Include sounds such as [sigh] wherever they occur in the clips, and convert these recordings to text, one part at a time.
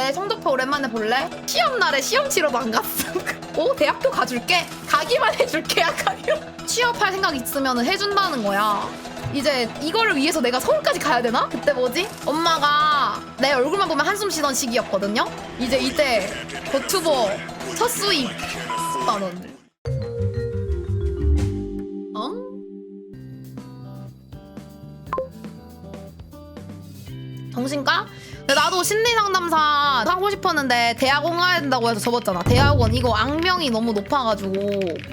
내 성적표 오랜만에 볼래? 시험 날에 시험 치러도 안 갔음. [laughs] 오 대학교 가줄게. 가기만 해줄게. 약간 이런. 취업할 생각 있으면 해준다는 거야. 이제 이거를 위해서 내가 서울까지 가야 되나? 그때 뭐지? 엄마가 내 얼굴만 보면 한숨 쉬던 시기였거든요. 이제 이때 버튜버 첫 수입 만 원을. 정신과? 나도 심리 상담사 하고 싶었는데 대학원 가야 된다고 해서 접었잖아. 대학원 이거 악명이 너무 높아가지고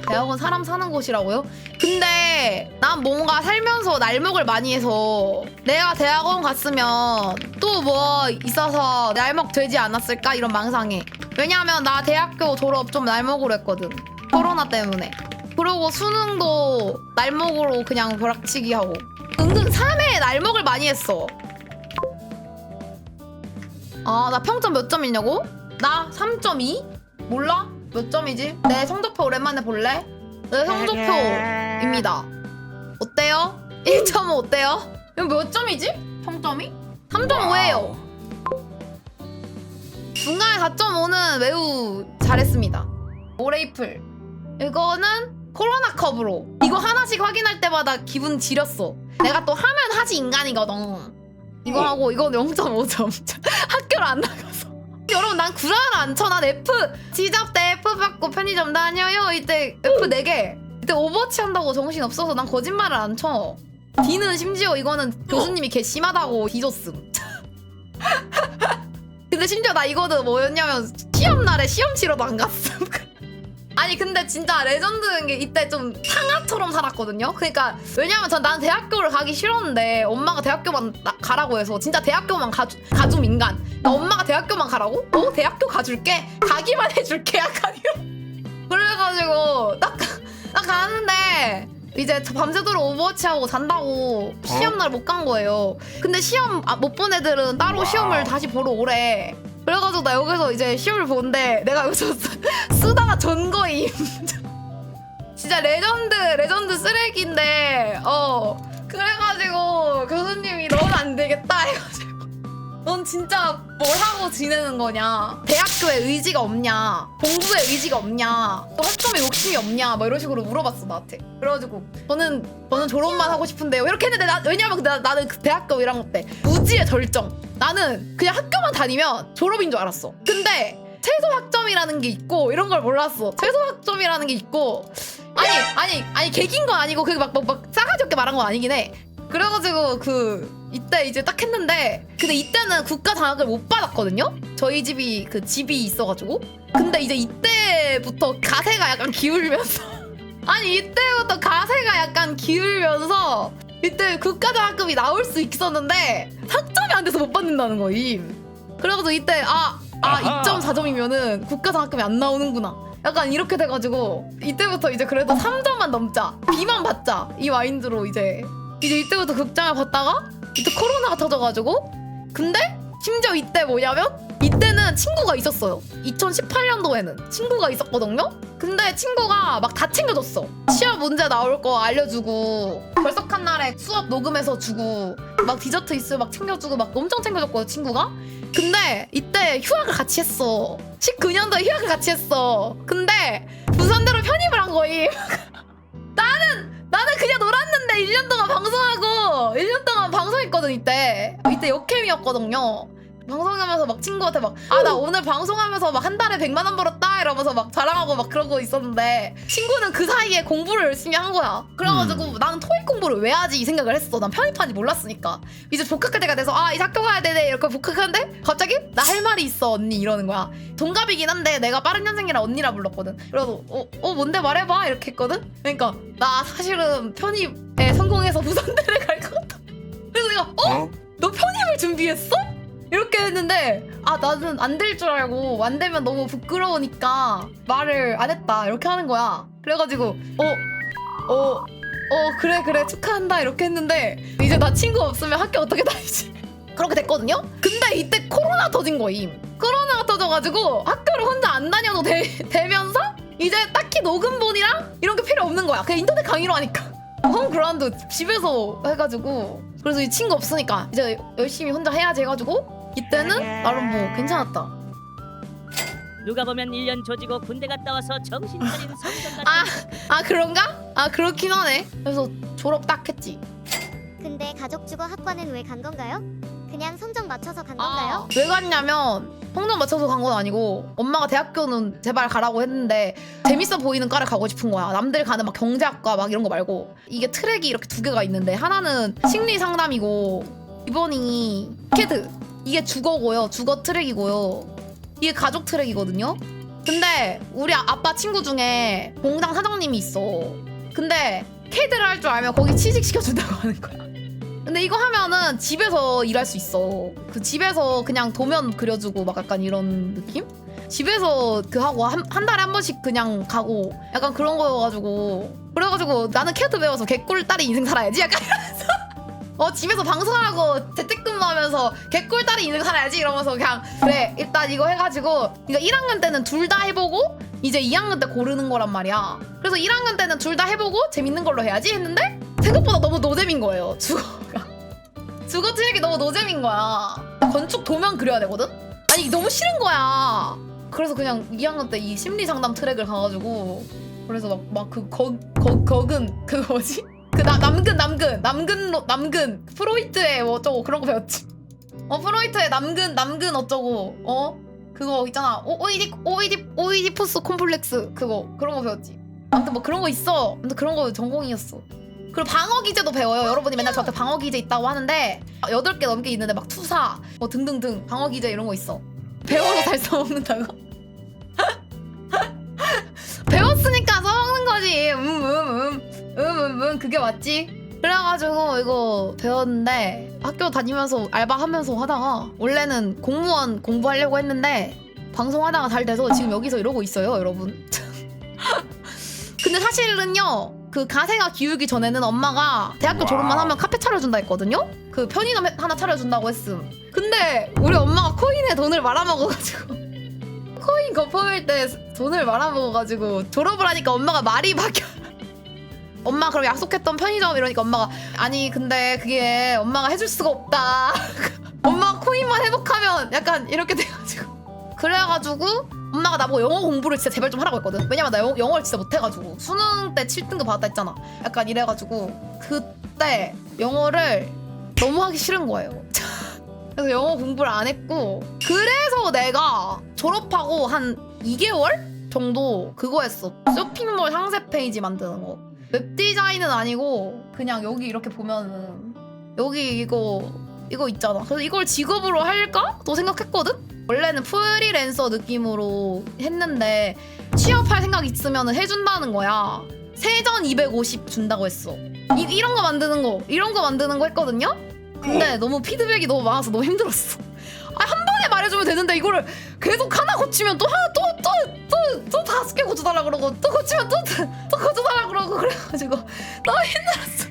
대학원 사람 사는 곳이라고요? 근데 난 뭔가 살면서 날먹을 많이 해서 내가 대학원 갔으면 또 뭐 있어서 날먹 되지 않았을까 이런 망상해. 왜냐하면 나 대학교 졸업 좀 날먹으로 했거든. 코로나 때문에. 그러고 수능도 날먹으로 그냥 벼락치기 하고 은근 3회 날먹을 많이 했어. 아, 나 평점 몇 점이냐고? 나 3.2? 몰라? 몇 점이지? 내 성적표 오랜만에 볼래? 내 성적표입니다. 어때요? 1.5 어때요? 이거 몇 점이지? 평점이? 3.5예요. 중간에 4.5는 매우 잘했습니다. 오레이플. 이거는 코로나 컵으로. 이거 하나씩 확인할 때마다 기분 지렸어. 내가 또 하면 하지 인간이거든. 이거 하고 이건 0.5점. 학교를 안 나가서. [laughs] 여러분 난 구라를 안 쳐. 난 F 지잡 때 F 받고 편의점 다녀요. 이때 F 4개. 이때 오버워치 한다고 정신 없어서 난 거짓말을 안 쳐. D는 심지어 이거는 교수님이 개 심하다고 뒤졌음. [laughs] 근데 심지어 나 이거는 뭐였냐면 시험 날에 시험 치러도 안 갔음. [laughs] 아니 근데 진짜 레전드인 게 이때 좀 상아처럼 살았거든요. 그러니까 왜냐면 전 난 대학교를 가기 싫었는데 엄마가 대학교만 나- 가라고 해서 진짜 대학교만 가주, 가줌 인간. 그러니까 엄마가 대학교만 가라고? 어 대학교 가줄게. 가기만 해줄게. 약간 이런. [laughs] 그래가지고 딱, 딱 가는데 이제 저 밤새도록 오버워치 하고 잔다고 시험 날 못 간 거예요. 근데 시험 아, 못본 애들은 따로 시험을 다시 보러 오래. 그래가지고 나 여기서 이제 시험을 보는데 내가 여기서 쓰, 쓰다가 전 거임. [laughs] 진짜 레전드 레전드 쓰레기인데 어. 그래가지고 교수님이 넌 안 되겠다. 해가지고 넌 진짜 뭘 하고 지내는 거냐? 대학교에 의지가 없냐? 공부에 의지가 없냐? 또 학점에 욕심이 없냐? 뭐 이런 식으로 물어봤어 나한테. 그래가지고 저는 저는 졸업만 하고 싶은데요. 이렇게 했는데 나, 왜냐면 나, 나는 그 대학교 1학년 때 무지의 절정 나는 그냥 학교만 다니면 졸업인 줄 알았어. 근데 최소 학점이라는 게 있고 이런 걸 몰랐어. 최소 학점이라는 게 있고 아니 아니 아니 개긴 건 아니고 그게 막, 막, 막 싸가지 없게 말한 건 아니긴 해. 그래가지고 그 이때 이제 딱 했는데 근데 이때는 국가 장학을 못 받았거든요? 저희 집이 그 집이 있어가지고. 근데 이제 이때부터 가세가 약간 기울면서 [laughs] 아니 이때부터 가세가 약간 기울면서 이때 국가 장학금이 나올 수 있었는데 학점이 안 돼서 못 받는다는 거임 그래가지고 이때 아 아, 아하. 2.4점이면은 국가 장학금이 안 나오는구나. 약간 이렇게 돼가지고 이때부터 이제 그래도 3점만 넘자. B만 받자. 이 마인드로 이제 이제 이때부터 극장을 봤다가 이때 코로나가 터져가지고 근데 심지어 이때 뭐냐면 이때는 친구가 있었어요. 2018년도에는 친구가 있었거든요. 근데 친구가 막 다 챙겨줬어. 시험 문제 나올 거 알려주고 결석한 날에 수업 녹음해서 주고 막 디저트 있으면 막 챙겨주고 막 엄청 챙겨줬거든 친구가. 근데 이때 휴학을 같이 했어. 19년도에 휴학을 같이 했어. 근데 부산대로 편입을 한 거임. [laughs] 나는 나는 그냥 놀았는데 1년 동안 방송하고 1년 동안 방송했거든 이때. 이때 역캠이었거든요. 방송하면서 막 친구한테 막 아 나 오늘 방송하면서 막 한 달에 100만 원 벌었다 이러면서 막 자랑하고 막 그러고 있었는데 친구는 그 사이에 공부를 열심히 한 거야. 그래가지고 나는 토익 공부를 왜 하지 이 생각을 했어. 난 편입한지 몰랐으니까. 이제 복학할 때가 돼서 아 이제 학교 가야 되네 이렇게 복학하는데 갑자기 나 할 말이 있어 언니 이러는 거야. 동갑이긴 한데 내가 빠른 년생이라 언니라 불렀거든. 그래서 어, 어 뭔데 말해봐 이렇게 했거든. 그러니까 나 사실은 편입에 성공해서 [laughs] 부산대를 갈 것 같아. 그래서 내가 어? 너 편입을 준비했어? 이렇게 했는데 아 나는 안 될 줄 알고 안 되면 너무 부끄러우니까 말을 안 했다. 이렇게 하는 거야. 그래가지고 어 어, 어 그래 그래 축하한다. 이렇게 했는데 이제 나 친구 없으면 학교 어떻게 다니지? [laughs] 그렇게 됐거든요? 근데 이때 코로나 터진 거임. 코로나가 터져가지고 학교를 혼자 안 다녀도 되, 되면서 이제 딱히 녹음본이랑 이런 게 필요 없는 거야. 그냥 인터넷 강의로 하니까. [laughs] 홈그라운드 집에서 해가지고. 그래서 이 친구 없으니까 이제 열심히 혼자 해야지 해가지고 이때는 나름 뭐 괜찮았다. 누가 보면 1년 조지고 군대 갔다 와서 정신 차린 성적 같은 아, 아 그런가? 아 그렇긴 하네. 그래서 졸업 딱 했지. 근데 가족 주거 학과는 왜 간 건가요? 그냥 성적 맞춰서 간 아, 건가요? 왜 갔냐면 성적 맞춰서 간 건 아니고 엄마가 대학교는 제발 가라고 했는데 재밌어 보이는 과를 가고 싶은 거야. 남들 가는 막 경제학과 막 이런 거 말고 이게 트랙이 이렇게 두 개가 있는데 하나는 심리 상담이고 이번이 캐드 이게 주거고요. 주거 트랙이고요. 이게 가족 트랙이거든요. 근데 우리 아- 아빠 친구 중에 공장 사장님이 있어. 근데 캐드를 할 줄 알면 거기 취직 시켜준다고 [laughs] 하는 거야. 근데 이거 하면은 집에서 일할 수 있어. 그 집에서 그냥 도면 그려주고 막 약간 이런 느낌? 집에서 그 하고 한, 한 달에 한 번씩 그냥 가고 약간 그런 거여가지고 그래가지고 나는 캐드 배워서 개꿀 딸이 인생 살아야지 약간 어 집에서 방송하고 재택근무하면서 개꿀딸이 인생 살아야지 이러면서 그냥 그래 일단 이거 해가지고 그러니까 1학년 때는 둘 다 해보고 이제 2학년 때 고르는 거란 말이야. 그래서 1학년 때는 둘 다 해보고 재밌는 걸로 해야지 했는데 생각보다 너무 노잼인 거예요 주거가. [laughs] 주거 트랙이 너무 노잼인 거야. 건축 도면 그려야 되거든? 아니 너무 싫은 거야. 그래서 그냥 2학년 때 이 심리 상담 트랙을 가가지고 그래서 막 막그 거 거 거근 그 뭐지 그 나, 남근 남근. 남근 로- 남근. 프로이트의 뭐 어쩌고 그런 거 배웠지. 어 프로이트의 남근 남근 어쩌고. 어? 그거 있잖아. 오, 오이디 오이디 오이디푸스 콤플렉스 그거. 그런 거 배웠지. 아무튼 뭐 그런 거 있어. 아무튼 그런 거 전공이었어. 그리고 방어 기제도 배워요. 여러분이 맨날 저한테 방어 기제 있다고 하는데 여덟 개 넘게 있는데 막 투사 뭐 등등등 방어 기제 이런 거 있어. 배워서 잘 써먹는다고? [laughs] 배웠으니까 써먹는 거지. 음 음 음 음음음 그게 맞지? 그래가지고 이거 배웠는데 학교 다니면서 알바하면서 하다가 원래는 공무원 공부하려고 했는데 방송하다가 잘 돼서 지금 여기서 이러고 있어요 여러분. [laughs] 근데 사실은요 그 가세가 기울기 전에는 엄마가 대학교 졸업만 하면 카페 차려준다 했거든요? 그 편의점 해- 하나 차려준다고 했음. 근데 우리 엄마가 코인에 돈을 말아먹어가지고 [laughs] 코인 거품일 때 돈을 말아먹어가지고 졸업을 하니까 엄마가 말이 바뀌어 엄마 그럼 약속했던 편의점 이러니까 엄마가 아니 근데 그게 엄마가 해줄 수가 없다. [laughs] 엄마 코인만 회복하면 약간 이렇게 돼가지고. 그래가지고 엄마가 나보고 영어 공부를 진짜 제발 좀 하라고 했거든. 왜냐면 나 영어, 영어를 진짜 못해가지고. 수능 때 7등급 받았다 했잖아. 약간 이래가지고 그때 영어를 너무 하기 싫은 거예요. [laughs] 그래서 영어 공부를 안 했고 그래서 내가 졸업하고 한 2개월 정도 그거 했어 쇼핑몰 상세 페이지 만드는 거 웹 디자인은 아니고 그냥 여기 이렇게 보면은 여기 이거 이거 있잖아 그래서 이걸 직업으로 할까? 또 생각했거든? 원래는 프리랜서 느낌으로 했는데 취업할 생각 있으면 해준다는 거야 세전 250 준다고 했어 이, 이런 거 만드는 거 이런 거 만드는 거 했거든요? 근데 너무 피드백이 너무 많아서 너무 힘들었어. 아, 한 번에 말해주면 되는데 이거를 계속 하나 고치면 또 하나 또또또또 다섯 개 고쳐달라 그러고 또 고치면 또또 고쳐달라 그러고 그래가지고 너무 힘들었어.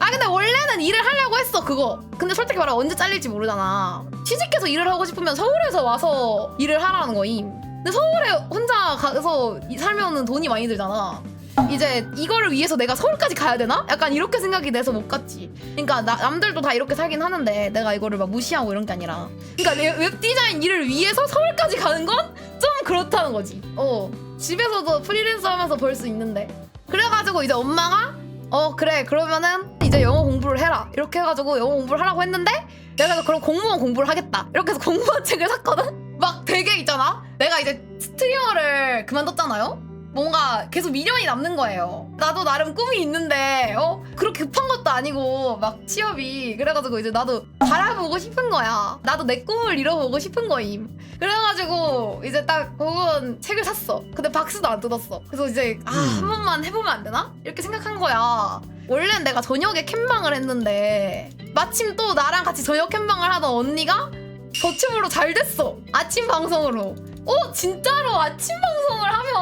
아 근데 원래는 일을 하려고 했어 그거. 근데 솔직히 말해 언제 잘릴지 모르잖아. 취직해서 일을 하고 싶으면 서울에서 와서 일을 하라는 거임. 근데 서울에 혼자 가서 이- 살면은 돈이 많이 들잖아. 이제 이거를 위해서 내가 서울까지 가야 되나? 약간 이렇게 생각이 돼서 못 갔지. 그러니까 나- 남들도 다 이렇게 살긴 하는데 내가 이거를 막 무시하고 이런 게 아니라. 그러니까 내 웹 디자인 일을 위해서 서울까지 가는 건 좀 그렇다는 거지. 어 집에서도 프리랜서 하면서 벌 수 있는데. 그래가지고 이제 엄마가 어 그래 그러면은 이제 영어 공부를 해라 이렇게 해가지고 영어 공부를 하라고 했는데 내가 그래서 그럼 공무원 공부를 하겠다 이렇게 해서 공무원 책을 샀거든. 막 되게 있잖아. 내가 이제 스트리머를 그만뒀잖아요. 뭔가 계속 미련이 남는 거예요. 나도 나름 꿈이 있는데, 어? 그렇게 급한 것도 아니고, 막 취업이. 그래가지고 이제 나도 바라보고 싶은 거야. 나도 내 꿈을 이뤄보고 싶은 거임. 그래가지고 이제 딱 그건 책을 샀어. 근데 박스도 안 뜯었어. 그래서 이제, 아, 한 번만 해보면 안 되나? 이렇게 생각한 거야. 원래는 내가 저녁에 캠방을 했는데, 마침 또 나랑 같이 저녁 캠방을 하던 언니가 더춤으로 잘 됐어. 아침 방송으로. 어 진짜로 아침 방송을 하면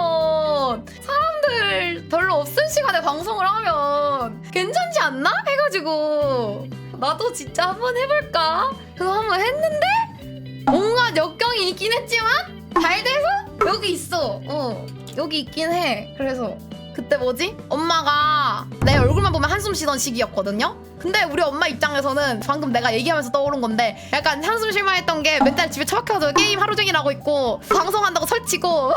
사람들 별로 없을 시간에 방송을 하면 괜찮지 않나? 해가지고 나도 진짜 한번 해볼까? 그래서 한번 했는데 뭔가 역경이 있긴 했지만 잘 돼서 여기 있어. 어 여기 있긴 해. 그래서 그때 뭐지? 엄마가 내 얼굴만 보면 한숨 쉬던 시기였거든요. 근데 우리 엄마 입장에서는 방금 내가 얘기하면서 떠오른 건데 약간 한숨 쉴만 했던 게 맨날 집에 처박혀서 게임 하루 종일 하고 있고 방송한다고 설치고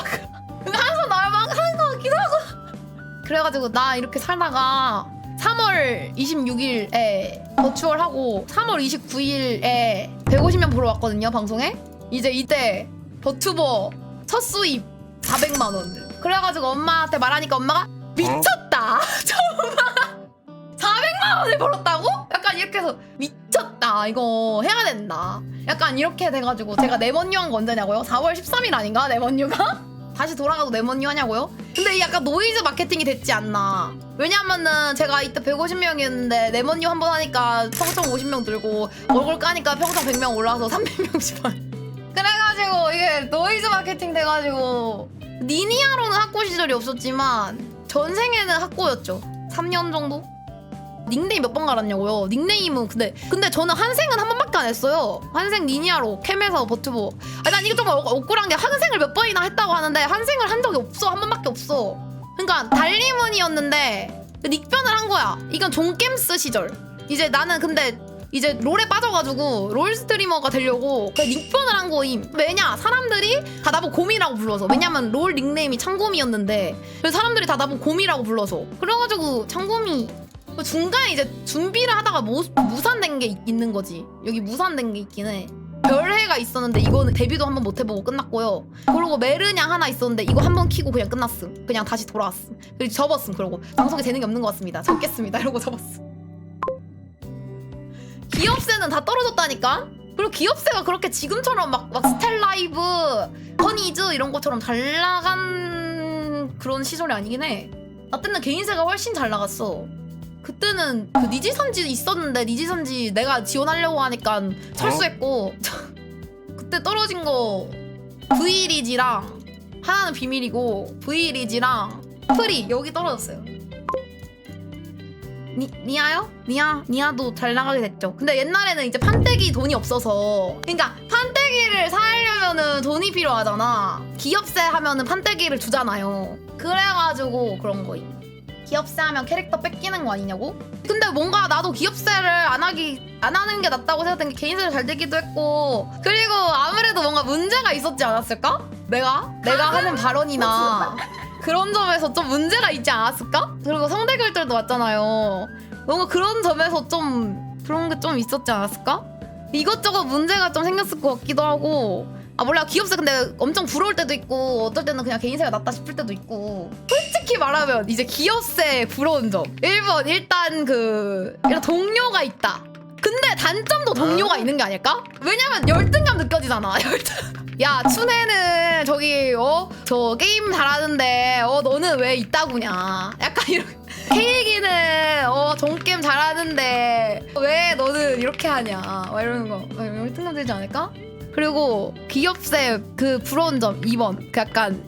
한숨 나올 막 같기도 하고. 그래가지고 나 이렇게 살다가 3월 26일에 버추얼 하고 3월 29일에 150명 보러 왔거든요 방송에. 이제 이때 버튜버 첫 수입 400만 원. 그래가지고 엄마한테 말하니까 엄마가 미쳤다. 저 엄마가 400만 원을 벌었다고? 약간 이렇게 해서 미쳤다. 이거 해야 된다. 약간 이렇게 돼가지고 제가 네번 유 한 거 언제냐고요? 4월 13일 아닌가? 네번 유가? 다시 돌아가도 네번유 하냐고요? 근데 이 약간 노이즈 마케팅이 됐지 않나 왜냐면은 제가 이때 150명이었는데 네번유 한번 하니까 평점 50명 들고 얼굴 까니까 평점 100명 올라서 300명씩 받 그래가지고 이게 노이즈 마케팅 돼가지고 니니아로는 학고 시절이 없었지만 전생에는 학고였죠 3년 정도? 닉네임 몇 번 갈았냐고요 닉네임은 근데 근데 저는 한생은 한 번밖에 안 했어요 한생 니니아로 캠에서 버튜버 아니 난 이거 좀 억- 억울한 게 한생을 몇 번이나 했다고 하는데 한생을 한 적이 없어 한 번밖에 없어 그러니까 달리문이었는데 닉변을 한 거야 이건 종겜스 시절 이제 나는 근데 이제 롤에 빠져가지고 롤 스트리머가 되려고 그냥 닉변을 한 거임. 왜냐? 사람들이 다 나보고 곰이라고 불러서. 왜냐면 롤 닉네임이 창곰이었는데 그래서 사람들이 다 나보고 곰이라고 불러서. 그래가지고 창곰이 그 중간에 이제 준비를 하다가 모, 무산된 게 있- 있는 거지. 여기 무산된 게 있긴 해. 별해가 있었는데 이거는 데뷔도 한번 못 해보고 끝났고요. 그리고 메르냥 하나 있었는데 이거 한 번 키고 그냥 끝났음. 그냥 다시 돌아왔음. 그리고 접었음. 그러고 방송에 재능이 없는 것 같습니다. 접겠습니다. 이러고 접었음. 기업세는 다 떨어졌다니까? 그리고 기업세가 그렇게 지금처럼 막, 막 스텔라이브, 허니즈 이런 것처럼 잘 나간 그런 시절이 아니긴 해. 나 때는 개인세가 훨씬 잘 나갔어. 그때는 그 니지 선지 있었는데 니지 선지 내가 지원하려고 하니까 철수했고 [laughs] 그때 떨어진 거 V리지랑 하나는 비밀이고 V리지랑 프리 여기 떨어졌어요. 니, 니아요? 니아, 니아도 잘 나가게 됐죠. 근데 옛날에는 이제 판때기 돈이 없어서. 그러니까 판때기를 사려면은 돈이 필요하잖아. 기업세 하면은 판때기를 주잖아요. 그래가지고 그런 거임. 기업세 하면 캐릭터 뺏기는 거 아니냐고? 근데 뭔가 나도 기업세를 안 하기, 안 하는 게 낫다고 생각된 게 개인세를 잘 되기도 했고. 그리고 아무래도 뭔가 문제가 있었지 않았을까? 내가? 내가 하는 발언이나. 그런 점에서 좀 문제가 있지 않았을까? 그리고 성대결절도 왔잖아요. 뭔가 그런 점에서 좀 그런 게 좀 있었지 않았을까? 이것저것 문제가 좀 생겼을 것 같기도 하고 아 몰라. 기업세 근데 엄청 부러울 때도 있고 어떨 때는 그냥 개인세가 낫다 싶을 때도 있고. 솔직히 말하면 이제 기업세 부러운 점. 1번 일단 그 일단 동료가 있다. 근데 단점도 동료가 있는 게 아닐까? 왜냐면 열등감 느껴지잖아. [laughs] 열등. 야 춘혜는 저기 어? 저 게임 잘하는데 어 너는 왜 있다구냐? 약간 이런. [laughs] 케이기는 어 정게임 잘하는데 왜 너는 이렇게 하냐? 막 이러는 거. 어, 열등감 들지 않을까? 그리고 기업세 그 부러운 점 2번. 그 약간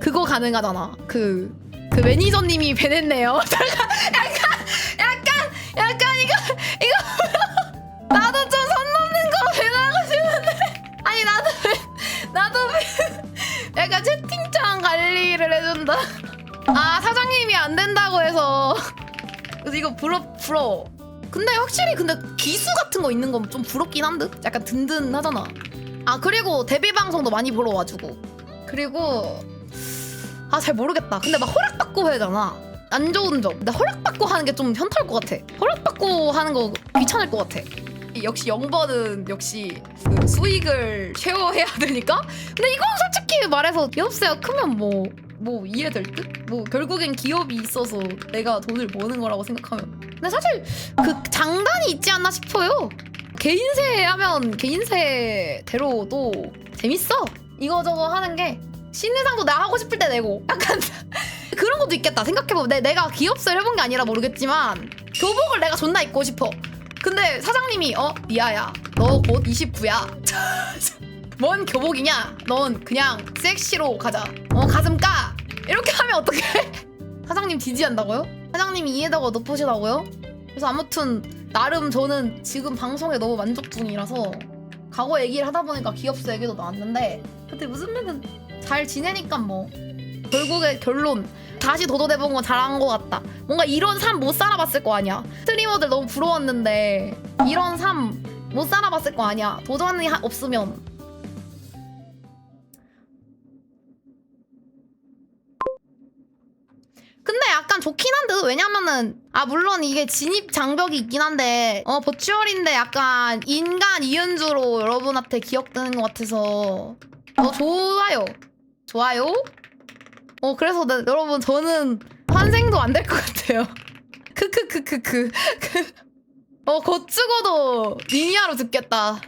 그거 가능하잖아. 그 그 매니저님이 배냈네요. [laughs] 약간 약간 약간 이거 이거 나도 좀 선 넘는 거 배나고 싶은데. 아니 나도 나도 약간 채팅창 관리를 해준다. 아 사장님이 안 된다고 해서. 그래서 이거 부러 부러워. 근데 확실히 근데 기수 같은 거 있는 건 좀 부럽긴 한데? 약간 든든하잖아. 아 그리고 데뷔 방송도 많이 보러 와주고 그리고 아 잘 모르겠다. 근데 막 허락받고 해야잖아. 안 좋은 점. 근데 허락받고 하는 게 좀 현타올 것 같아. 허락받고 하는 거 귀찮을 것 같아. 역시 0번은 역시 그 수익을 쉐어해야 되니까 근데 이건 솔직히 말해서 기업세가 크면 뭐뭐 이해될 듯? 뭐 결국엔 기업이 있어서 내가 돈을 버는 거라고 생각하면 근데 사실 그 장단이 있지 않나 싶어요 개인세 하면 개인세대로도 재밌어. 이거저거 하는 게 신의상도 내가 하고 싶을 때 내고. 약간 [laughs] 그런 것도 있겠다 생각해보면 내, 내가 기업세를 해본 게 아니라 모르겠지만 교복을 내가 존나 입고 싶어. 근데 사장님이 어 미아야 너 곧 29야. [laughs] 뭔 교복이냐? 넌 그냥 섹시로 가자. 어 가슴 까. 이렇게 하면 어떡해? [laughs] 사장님 지지한다고요? 사장님이 이해도가 높으시다고요? 그래서 아무튼 나름 저는 지금 방송에 너무 만족 중이라서 과거 얘기를 하다 보니까 기업수 얘기도 나왔는데 근데 무슨 말은 잘 지내니까 뭐. 결국에 결론. 다시 도도해본 건 잘한 것 같다. 뭔가 이런 삶 못 살아봤을 거 아니야. 스트리머들 너무 부러웠는데 이런 삶 못 살아봤을 거 아니야. 도전이 하- 없으면 왜냐면은 아 물론 이게 진입 장벽이 있긴 한데 어 버추얼인데 약간 인간 이은주로 여러분한테 기억되는 것 같아서. 어 좋아요. 좋아요. 어 그래서 네, 여러분 저는 환생도 안 될 것 같아요. [laughs] 크크크크크. [laughs] 어 겉죽어도 니니아로 듣겠다